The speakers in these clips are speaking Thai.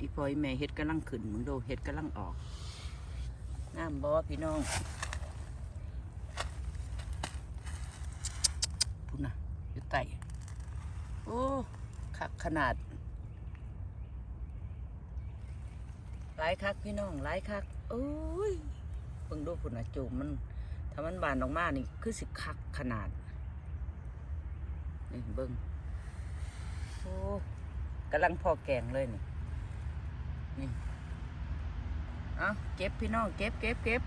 อีพอยแม่เฮ็ดกำลังขึ้นมึงดูเฮ็ดกำลังออกงามบ่พี่น้องพุ่นน่ะอยู่ใต้โอ้คักขนาดหลายคักพี่น้องหลายคักโอ้ยเบิ่งดูพุ่นน่ะจูมมันถ้ามันบานออกมานี่คือสิคักขนาดนี่เบิ่งโอ้กำลังพอแกงเลยนี่ นี่เอาเก็บพี่น้องเก็บเก็บเก็บ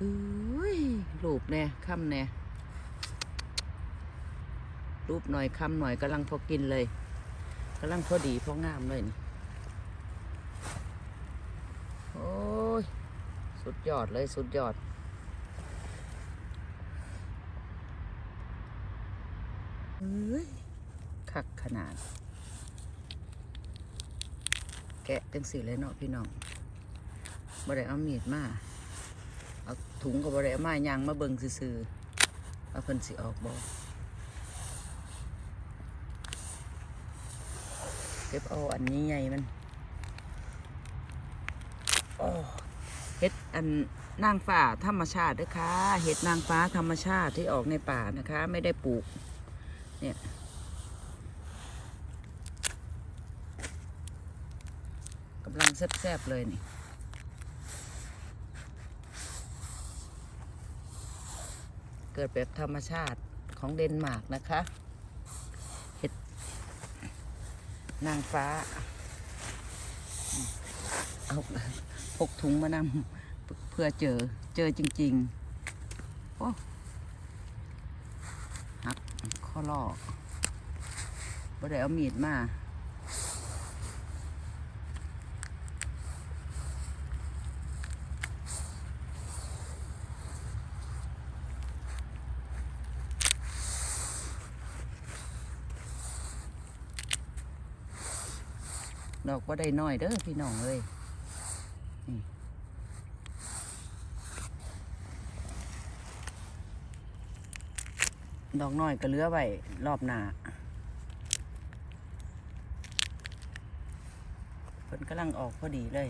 อุ้ยรูปแน่คำแน่รูปหน่อยคำหน่อยกำลังพอกินเลยกำลังพอดีพองามเลยนี่โอ้ย สุดยอดเลยสุดยอด เฮ้ย คักขนาด แกะจังสีเลยเนาะพี่น้องบ่ได้เอามีดมาเอาถุงกับบ่ได้เอามายางมาเบิ่งซื่อๆว่าเพิ่นสิออกบ่เก็บเอาอันนี้ใหญ่มันโอ้เฮ็ดอันนางฟ้าธรรมชาติเด้วยค่ะเห็ดนางฟ้าธรรมชาติที่ออกในป่านะคะ ไม่ได้ปลูก เนี่ยกำลังแซ่บๆเลยนี่เกิดแบบธรรมชาติของเดนมาร์กนะคะ เห็ด นางฟ้า เอาพกถุงมานำเพื่อเจอเจอจริง ๆ โอ้ ข้อลอกบ่ได้เอามีดมาดอกบ่ได้น้อยเด้อพี่น้องเอ้ย ดอกน้อยก็เลือไว้รอบหน้าฝนกำลังออกพอดีเลย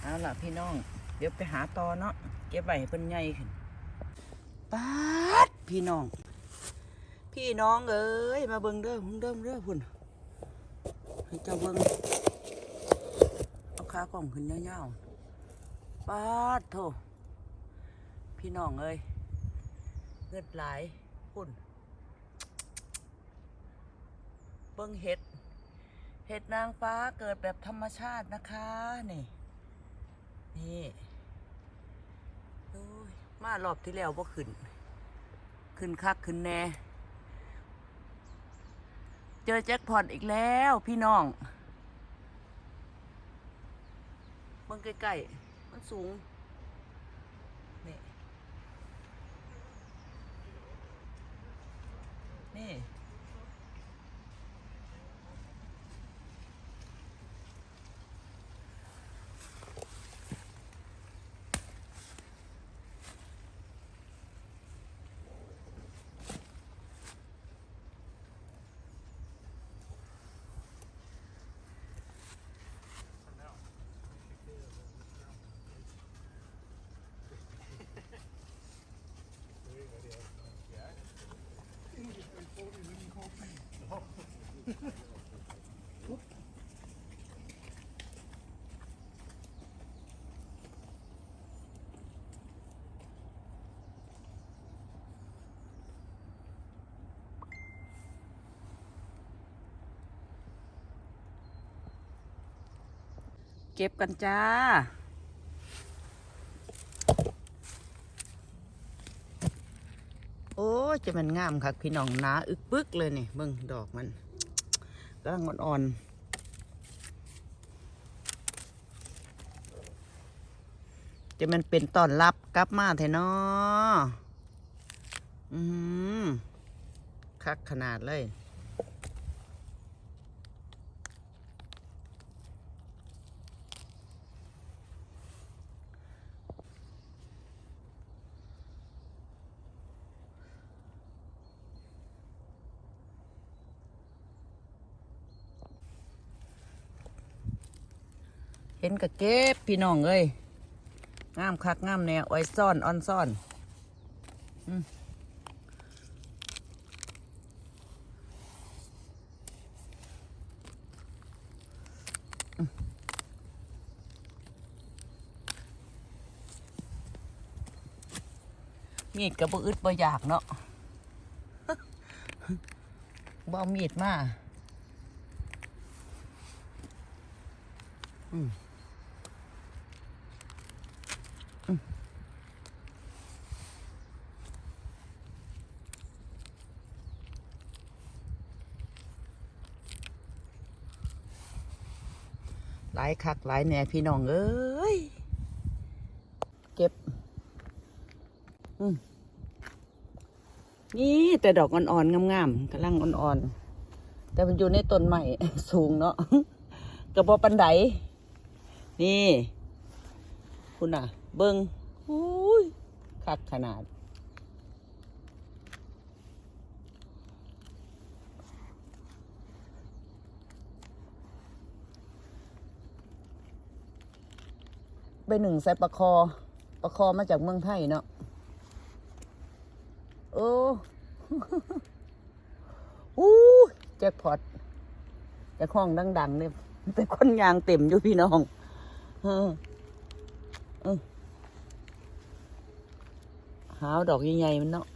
เอาล่ะพี่น้อง เดี๋ยวไปหาตอเนาะเก็บไว้ให้เพิ่นใหญ่ขึ้นป๊าดพี่น้อง พี่น้องเอ้ยมาเบิ่งเด้อหุ่งเด้อเด้อพุ่นให้เจ้าเบิ่งเอาขากล่องขึ้นยาวๆป๊าดโถพี่น้องเอ้ยเงือดหลายพุ่นเบิ่งเห็ด เห็ดนางฟ้าเกิดแบบธรรมชาตินะคะนี่ นี่มารอบที่แล้วบ่ขึ้น ขึ้นคักขึ้นแน่ จอแจ็คพอตอีกแล้วพี่น้องเบิ่งใกล้ๆมันสูง นี่ นี่ เก็บกันจ้า โอ้จะมันงามค่ะพี่น้องหนาอึกปึกเลยนี่เบิ่งดอกมันกำลังอ่อนๆจะมันเป็นตอนรับกลับมาแท้นาะอืมคักขนาดเลย เห็นกะเก็บพี่น้องเอ้ยงามคักงามแนวอ้อยซ่อนออนซ่อนมีดกับบ่อึดบ่อยากเนาะบ่เอามีดมา หลายคักหลายแหน่พี่น้องเอ้ย เก็บ อืมนี่แต่ดอกอ่อนๆ งามๆกำลังอ่อนๆ แต่มันอยู่ในต้นใหม่สูงเนาะกระบอกปันไดนี่ คุณน่ะ เบิงอุ้ยคักขนาด ไปหนึ่งใส่ปลาคอปลาคอมาจากเมืองไทยเนาะโอ้อู้แจ็คพอตแต่ห้องดังๆเนี่ยแต่คนยางเต็มอยู่พี่น้องเออเอ หาวดอกใหญ่ๆมันเนาะ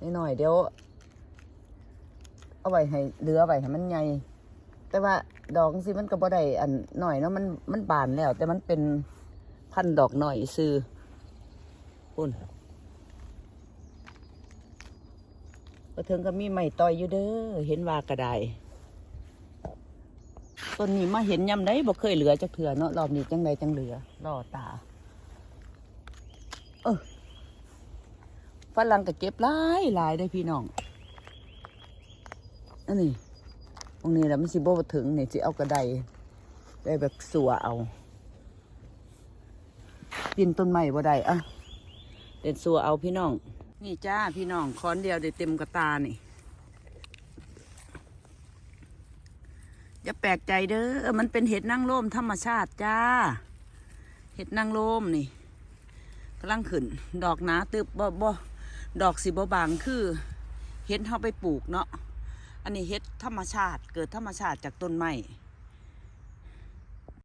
นิดหน่อยเดี๋ยว เอาไว้ให้เหลือไว้ให้มันใหญ่แต่ว่าดอกสิมันก็บ่ได้อันหน่อยเนาะมันมันบานแล้ว แต่มันเป็นพันดอกหน่อยซื้อปุ่นก็ถึงก็มีไม้ต่อยอยู่เด้อเห็นว่ากระไดต้นนี้มาเห็นยำได้บ่เคยเหลือจักเถื่อเนาะรอบนี้จังใดจังเหลือล่อตา เออ ฝรั่งก็เก็บหลายหลายได้พี่น้อง อันนี้ตรงนี้แหล้วมันสิบ่ถึงเนี่ยสิเอากระไดได้แบบสัวเอาปีนต้นไม้บ่ได้อะเด็ดสัวเอาพี่น้อง นี่จ้าพี่น้องค้อนเดียวได้เต็มกระตานี่อย่าแปลกใจเด้อ มันเป็นเห็ดนางโลมธรรมชาติจ้า เห็ดนางโลมนี่กำลังขึ้น ดอกหนาตึบบ่บ่ ดอกสีบบางคือเห็ดเขาไปปลูกเนาะ อันนี้เฮ็ดธรรมชาติเกิดธรรมชาติจากต้นไม้